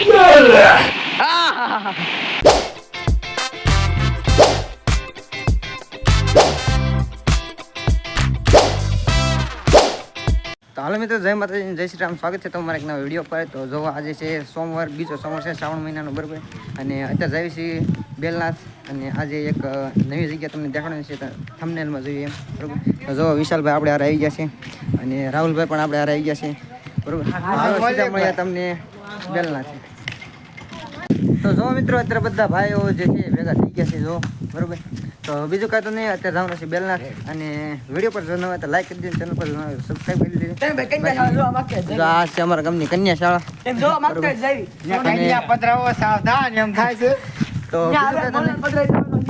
હાલો મિત્રો, જય માતાજી, જય શ્રી રામ. સ્વાગત છે તમારા એક નવા વીડિયો પર. તો જો આજે છે સોમવાર, બીજો સોમવાર છે શ્રાવણ મહિનાનો બરાબર. અને અત્યારે જઈએ છીએ બેલનાથ. અને આજે એક નવી જગ્યા તમને દેખાડવાની છે થમનેલમાં જોઈએ એમ. બરાબર? તો જો વિશાલભાઈ આપણે હારે આવી ગયા છે. અને રાહુલભાઈ પણ આપણે હારે આવી ગયા છે. બરાબર? મળ્યા તમને બેલનાથ. તો જો મિત્રો અત્યારે બધા ભાઈઓ જે છે ભેગા થઈ ગયા છે જો બરોબર? તો બીજું કાંઈ તો નહીં અત્યારે જવાનું છે બેલના અને વીડિયો પર જો હોય તો લાઈક કરી દેજો ચેનલ પર સબસ્ક્રાઈબ કરી દેજો. આ છે અમારા ગામની કન્યા શાળા કન્યા પધરાવો સાવધાન એમ થાય છે. તો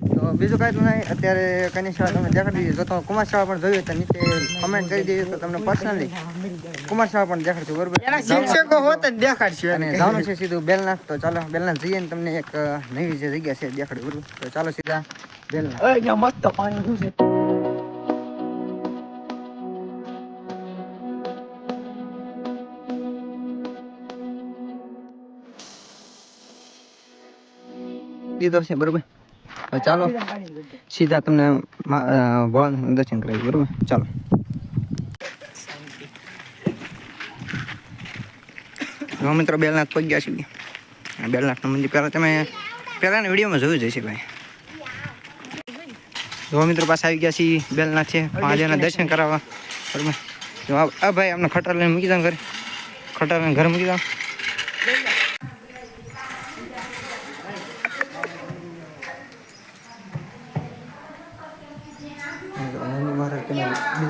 તો બીજું કાંઈ તો નહીં. અત્યારે કની શાળા તમે દેખાડી દીધી. જો તમે કુમાર શાળા પણ જોયું તો નીચે કમેન્ટ કરી દેજો તો તમને પર્સનલી કુમાર શાળા પણ દેખાડશું. બરોબર? એના શિક્ષકો હોત જ દેખાડશું અને જવાનું છે સીધું બેલનાથ. તો ચાલો બેલનાથ જઈએ ને તમને એક નવી જે જગ્યા છે દેખાડું. બરોબર? તો ચાલો સીધા બેલનાથ. મસ્ત પાણી છે? દીધો છે બરોબર? ચાલો. સીધા તમને મા- દર્શન કરાવી બરોબર? ચાલો. મિત્રો બેલનાથ પહોંચી ગયા છીએ બેલનાથનું મંદિર. પહેલાં તમે પહેલાંના વિડીયોમાં જોયું જશે ભાઈ. જો મિત્રો પાસે આવી ગયા છીએ બેલનાથ છે. મહાદેવના દર્શન કરાવવા. બરોબર? જો આ ભાઈ અમને ખટાર લઈને મૂકી દઉં ઘરે. ખટાર લઈને ઘરે મૂકી દો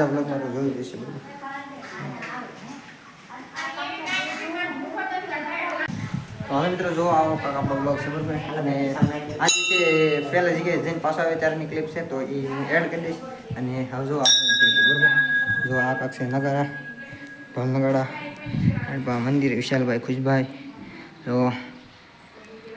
બીજા બ્લોગમાં તો જોયું જ હશે બરોબર તો હવે મિત્રો જો આવો કાંક આપણો બ્લોગ છે બરોબર અને આજે છે પહેલા જગ્યાએ જઈને પાછો આવે ત્યારની ક્લિપ છે તો એ હું એડ કરી દઈશ અને હવે જો આગળની ક્લિપ બરોબર જો આ કાંક છે નગારા ઢોલ નગાડા અને પા મંદિર વિશાલભાઈ ખુશભાઈ જો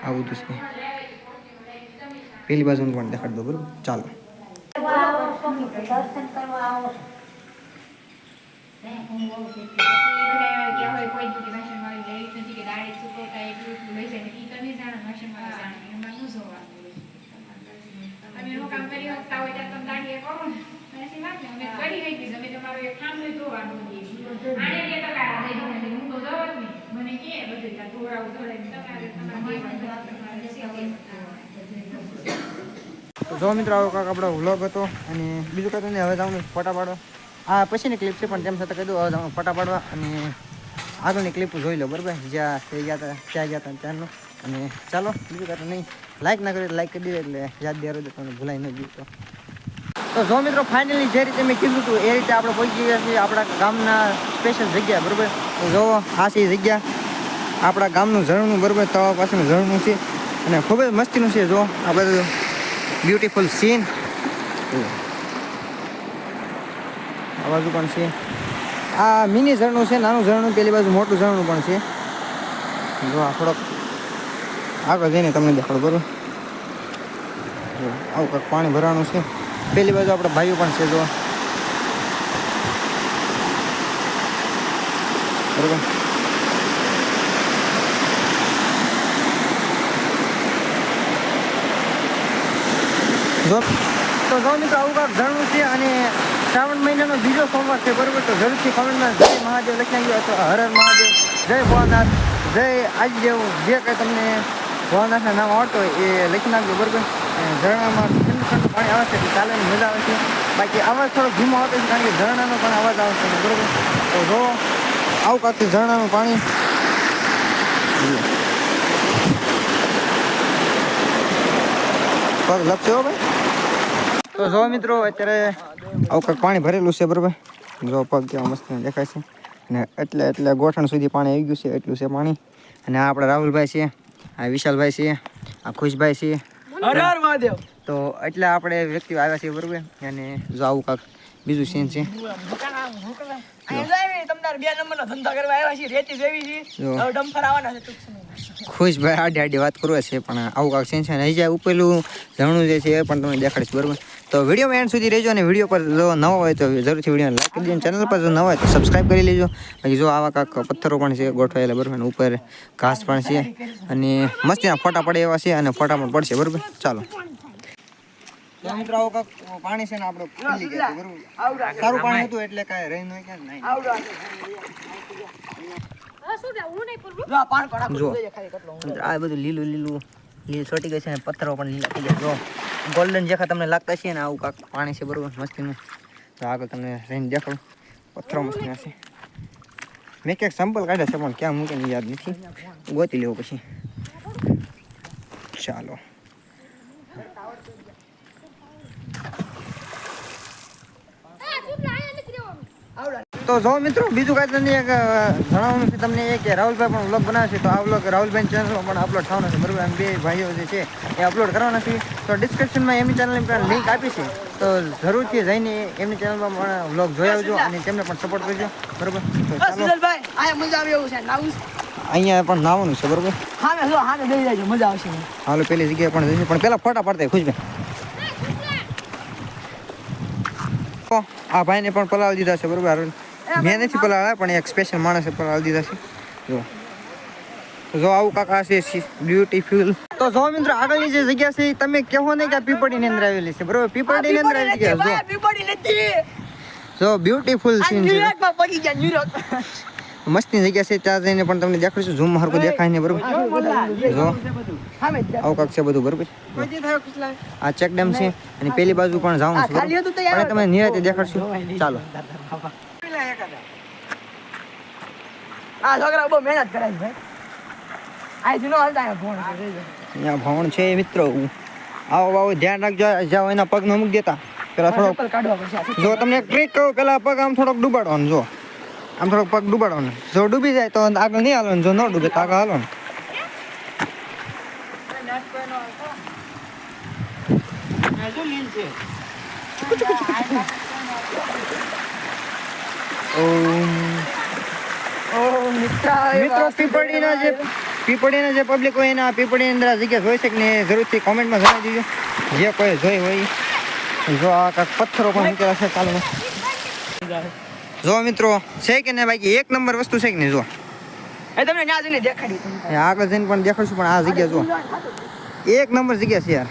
આવું બધું છે પેલી બાજુનું પણ દેખાડી દો બરોબર ચાલો દર્શન કરવા આવો તો જો મિત્રો, આવો કાંક આપણો વ્લોગ હતો અને બીજું કંઈ નહીં, હવે તમને ફોટા પાડવા. આ પછીની ક્લિપ છે, પણ તેમ છતાં કહી દઉં જવાનું ફોટા અને આગળની ક્લિપ જોઈ લો, બરાબર? જ્યાં તે ગયા હતા, ત્યાં ગયા હતા ત્યાંનું. અને ચાલો, બીજું કંઈ નહીં. લાઇક ના કરી લાઇક કરી દે એટલે યાદ દે તો તમને ભૂલાઈ ન ગયું તો. જો મિત્રો ફાઇનલી જે રીતે મેં કીધું હતું, એ રીતે આપણે પહોંચી ગયા છીએ આપણા ગામના સ્પેશિયલ જગ્યા, બરાબર? તો જુઓ આ જગ્યા, આપણા ગામનું ઝરણું, બરાબર? તવા પાસેનું ઝરણું છે. અને ખૂબ જ મસ્તીનું છે, જો. આ બધું બ્યુટીફુલ સીન બાજુ પણ છે. આ મિની ઝરણું છે, નાનું ઝરણું, પેલી બાજુ મોટું ઝરણું પણ છે. જો આ થોડોક આગળ જઈને તમને દેખાડો, બરોબર? જો, આવું કંઈક પાણી ભરવાનું છે. પેલી બાજુ આપણા ભાઈઓ પણ છે, જો. બરોબર? જો, તો જો મિત્રો, આવું કાંક ઝરણું છે અને શ્રાવણ મહિનાનો બીજો સોમવાર છે, બરોબર? તો જરૂરથી કોમેન્ટમાં જય મહાદેવ લખી ગયો હતો હર મહાદેવ, જય ભોળાનાથ, જય આજદેવ જે કંઈ તમને ભોળાનાથના નામ આવડતો હોય એ લખી નાખજો, બરોબર? ઝરણામાં ઠંડુ ઠંડુ પાણી આવે છે એટલે મજા આવે છે. બાકી અવાજ થોડો ધીમો આવતો છે, કારણ કે ઝરણાનો પણ અવાજ આવે છે, બરોબર? તો જો, આવું કાંથી ઝરણાનું પાણી પગ લપશે હો ભાઈ. તો જો મિત્રો અત્યારે આવું કંઈક પાણી ભરેલું છે બરોબર? જો પગ કેવા મસ્ત દેખાય છે. ને એટલે એટલે ગોઠણ સુધી પાણી આવી ગયું છે એટલું છે પાણી. અને આ આપણા રાહુલભાઈ છે આ વિશાલભાઈ છે આ ખુશભાઈ છે. તો એટલે આપણે વ્યક્તિઓ આવ્યા છીએ બરોબર? અને જો આવું કાંક બીજું સીન છે. ખુશભાઈ આડી આડી વાત કરવા છે પણ આવું કાંક સીન છે ને અહીં જ્યાં ઉપેલું ઝરણું જે છે એ પણ તમને દેખાડીશ બરોબર? તો વીડિયો એન્ડ સુધી રહેજો અને વીડિયો પર જો નવો હોય તો જરૂરથી વીડિયો લાઈક કરી દેજો ચેનલ પર જો નવો હોય તો સબસ્ક્રાઈબ કરી લેજો. બાકી જો આવા કાંક પથ્થરો પણ છે ગોઠવાયેલા બરાબર અને ઉપર ઘાસ પણ છે અને મસ્તીના ફોટા પડે એવા છે અને ફોટા પણ પડશે બરોબર. ચાલો. પાણી છે ને આપણે સારું પાણી હતું એટલે કાંઈ રહી નહીં. ક્યાં નહીં જો આ બધું લીલું લીલું લીલું છોટી ગઈ છે અને પથ્થરો પણ લીલા થઈ ગયા. જો ગોલ્ડન જેખા તમને લાગતા છે ને, આવું કાંક પાણી છે બરોબર, મસ્તીનું. તો આગળ તમને રહીને દેખાડું. પથ્થરો મસ્તીના છે. મેં ક્યાંક સંપલ કાઢ્યા છે, પણ ક્યાં મૂકીને યાદ નથી. ગોતી લેવું પછી. ચાલો. તો જો મિત્રો બીજું કાંઈ નથી જણાવવાનું છે તમને એ કે રાહુલભાઈ પણ વ્લોગ બનાવે છે. તો આ વ્લોગ રાહુલભાઈ ચેનલમાં પણ અપલોડ થવાનો છે. બરાબર એમ બે ભાઈઓ જે છે એ અપલોડ કરવાના છે. તો ડિસ્ક્રિપ્શનમાં એમની ચેનલની પણ લિંક આપી છે. તો જરૂરથી જઈને એમની ચેનલમાં પણ વ્લોગ જોઈ આવજો અને તેમને પણ સપોર્ટ કરજો. બરાબર? અહીંયા પણ નાવાનું છે બરાબર? હાલો પેલી જગ્યાએ પણ જઈશું પણ પેલા ફોટા પાડતા ખુશભાઈ. આ ભાઈને પણ પલાવી દીધા છે બરાબર? મેં નથી પલાળ્યા પણ એક સ્પેશિયલ માણસે પલાળી દીધા છે. જો. જો આવું કાકા છે બ્યુટીફુલ તો જો મિત્રો આગળની જે જગ્યા છે તમે કહો ને કે આ પીપળીની અંદર આવેલી છે. બરોબર? પીપળીની અંદર આવી ગયા જો. જો બ્યુટીફુલ સીન છે. મસ્તની જગ્યા છે ત્યાં જઈને પણ તમને દેખાડશું. ઝૂમ હરકો દેખાય ને બરોબર? જો આવું કાક છે બધું બરોબર? આ ચેક ડેમ છે અને પેલી બાજુ પણ જવાનું છે? પણ તમે નિરાતે દેખાડશું. ચાલો. આ છોકરા બહુ મહેનત કરે છે ભાઈ. આ જૂનો હાલતા અહીંયા ભણ અહીંયા ભણ છે મિત્રો. આવો આવો ધ્યાન રાખજો. જાઓ એના પગ ન મૂકી દેતા. પેલા કાઢવા પડશે જો તમને એક ટ્રીક કહું પેલા પગ આમ થોડોક ડૂબાડવાનો જો. આમ થોડોક પગ ડૂબાડવાનો. જો ડૂબી જાય તો આગળ નહીં હાલવાનું જો ન ડૂબે તો આગળ હાલો ઓમ. ઓ મિત્ર પીપળીના જે પીપળીના જે પબ્લિક હોય એના પીપળીની અંદર આ જગ્યા જોઈ શકે ને જરૂરથી કોમેન્ટમાં જણાવી દેજો. જે કોઈ જોઈ હોય જો આ કાંક પથ્થરો પણ મૂકેલા છે ચાલુ. જો મિત્રો છે કે ને બાકી? એક નંબર વસ્તુ છે કે નહીં જો? એ તમને ત્યાં જઈને દેખાડી આગળ જઈને પણ દેખાડશું પણ આ જગ્યા જો. એક નંબર જગ્યા છે યાર.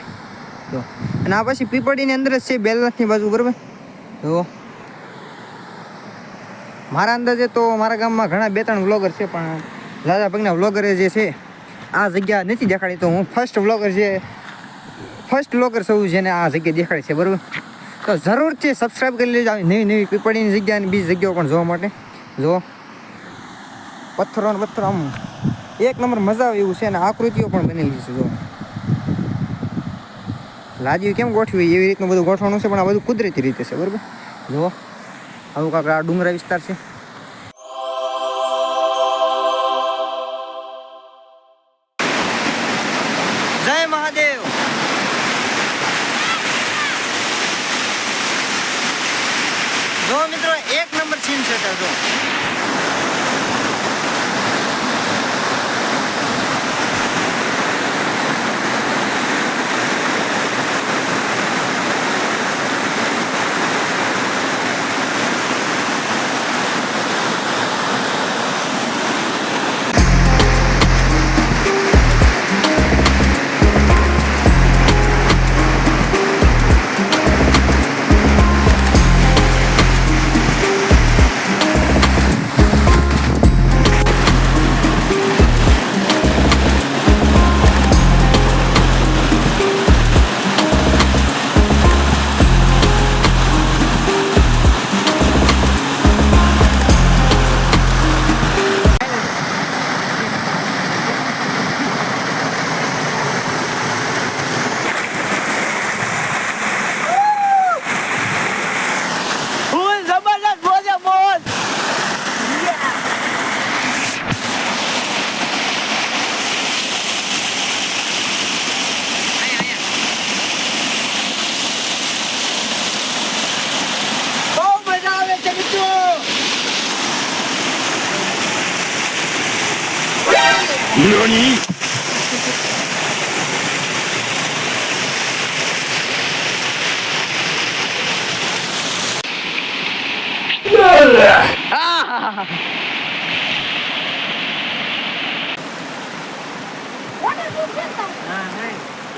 જો. અને આ પછી પીપળીની અંદર જ છે બેલનાથની બાજુ બરાબર? જો. મારા અંદાજે તો મારા ગામમાં ઘણા બે ત્રણ વ્લોગર છે, પણ દાદા પગના વ્લોગર જે છે, આ જગ્યા નથી દેખાડી. તો હું ફર્સ્ટ વ્લોગર છે ફર્સ્ટ વ્લોગર સૌ જેને આ જગ્યા દેખાડી છે, બરાબર? તો જરૂરથી સબસ્ક્રાઈબ કરી લેજો આવી નવી નવી પીપળીની જગ્યા બીજી જગ્યાઓ પણ જોવા માટે. જો. પથ્થરો ને પથ્થરો આમ. એક નંબર મજા આવે એવું છે અને આકૃતિઓ પણ બનેલી છે, જો. લાજી કેમ ગોઠવી એવી રીતનું બધું ગોઠવાનું છે, પણ આ બધું કુદરતી રીતે છે, બરાબર? જો. આવું આપણે આ ડુંગરા વિસ્તાર છે. જય મહાદેવ. જો મિત્રો, એક નંબર સીન છે જો.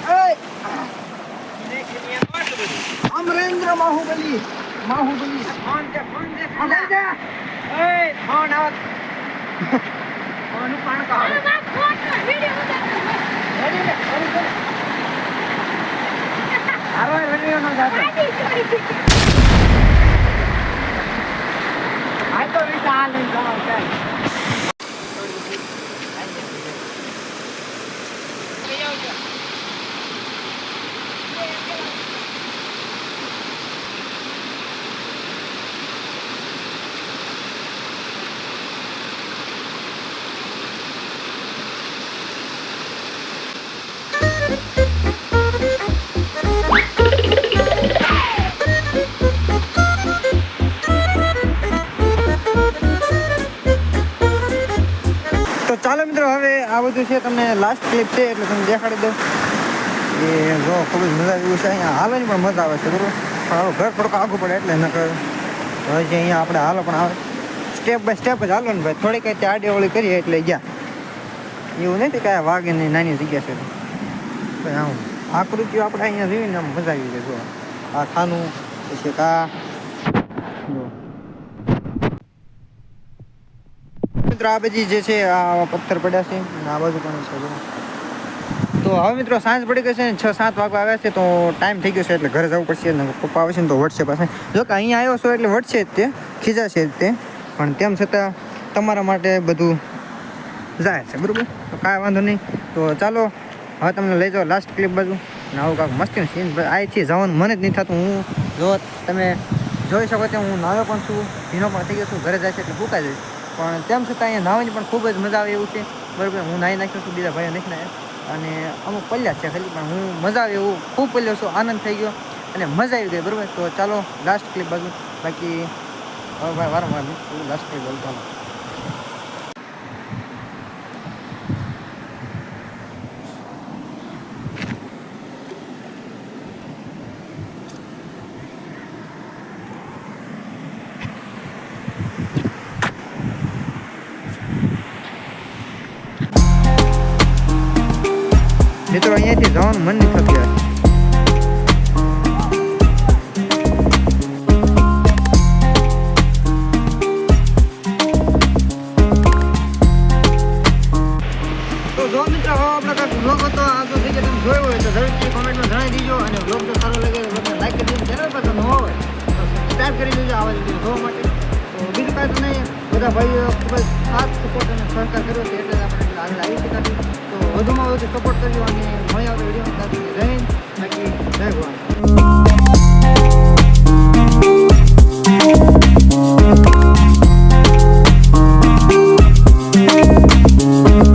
એય! અમરેન્દ્ર બાહુબલી બાહુબલી ફોન છે ફોન છે લઈ જા. ઓય ફોન આવત ફોન પણ કાવ રેડી લે, રેડી લે. હારો વિડિયો નો જાતો આ તો બધું છે તમને લાસ્ટ ક્લિપ છે, એટલે તમને દેખાડી દઉં. એ જો ખૂબ જ મજા આવ્યું છે. અહીંયા હાલવાની પણ મજા આવે છે, બરોબર? પણ હવે ઘર થોડુંક આગું પડે, એટલે નકર હવે જે અહીંયા આપણે હાલો પણ આવે. સ્ટેપ બાય સ્ટેપ જ હાલો ને ભાઈ થોડીક કંઈ ત્યાં ઓળી કરીએ એટલે ગયા. એવું નથી કે વાગે નહીં નાની જગ્યા છે. ભાઈ આમ આકૃતિઓ આપણે અહીંયા જોઈને આમ મજા આવી જાય જો. આ ખાનું, પછી કા મિત્રો, આ બધી જે છે, આ પથ્થર પડ્યા છે, અને આ બાજુ પણ છે. તો હવે મિત્રો, સાંજ પડી ગઈ છે ને છ સાત વાગવા આવ્યા છે, તો ટાઈમ થઈ ગયો છે, એટલે ઘરે જવું પડશે ને પપ્પા આવે છે ને તો વટશે પાસે જો કે અહીંયા આવ્યો છો એટલે વટશે જ તે, ખીજાશે જ તે. પણ તેમ છતાં તમારા માટે બધું જાય છે, બરાબર? તો કાંઈ વાંધો નહીં. તો ચાલો, હવે તમને લઈ જાઓ લાસ્ટ ક્લિપ બાજુ. ને આવું કાંક મસ્તી સીન અહીંથી જવાનું મને જ નહીં થતું. હું, જો તમે જોઈ શકો તે હું નાવ્યો પણ છું ભીનો પણ થઈ ગયો છું, ઘરે જાય છે એટલે ભૂકાઈ જઈશ પણ તેમ છતાં અહીંયા નાવાની પણ ખૂબ જ મજા આવે એવું છે. બરાબર, હું નાહી નાખ્યો છું, બીજા ભાઈઓ નથી નાહ્યા. અને અમુક પલ્યા છે ખાલી, પણ હું મજા આવે એવું, ખૂબ પલ્યો છું, આનંદ થઈ ગયો અને મજા આવી ગઈ, બરાબર. તો ચાલો લાસ્ટ ક્લિપ બાજુ. બાકી, હવે ભાઈ વારંવાર લાસ્ટ ક્લિપ બાજુ ચાલો. મિત્રો અહીંયાથી જવાનું મન નથી થતું યાર. તો જોયો હોય તો કોમેન્ટમાં જણાવી દીજો અને બ્લોગ જો સારો લાગે તો બ્લોગને લાઈક તો ન હોય, તો કરી દેજો આવા વીડિયો જોવા માટે. તો નહીં. બધા ભાઈઓ ખૂબ જ સાથ સપોર્ટ અને સહકાર કર્યો છે, એટલે આપણે આગળ આવી શકાશું તો વધુમાં વધુ સપોર્ટ કરજો અને મળી આવતો વીડિયો બાકી જય ભગવાન.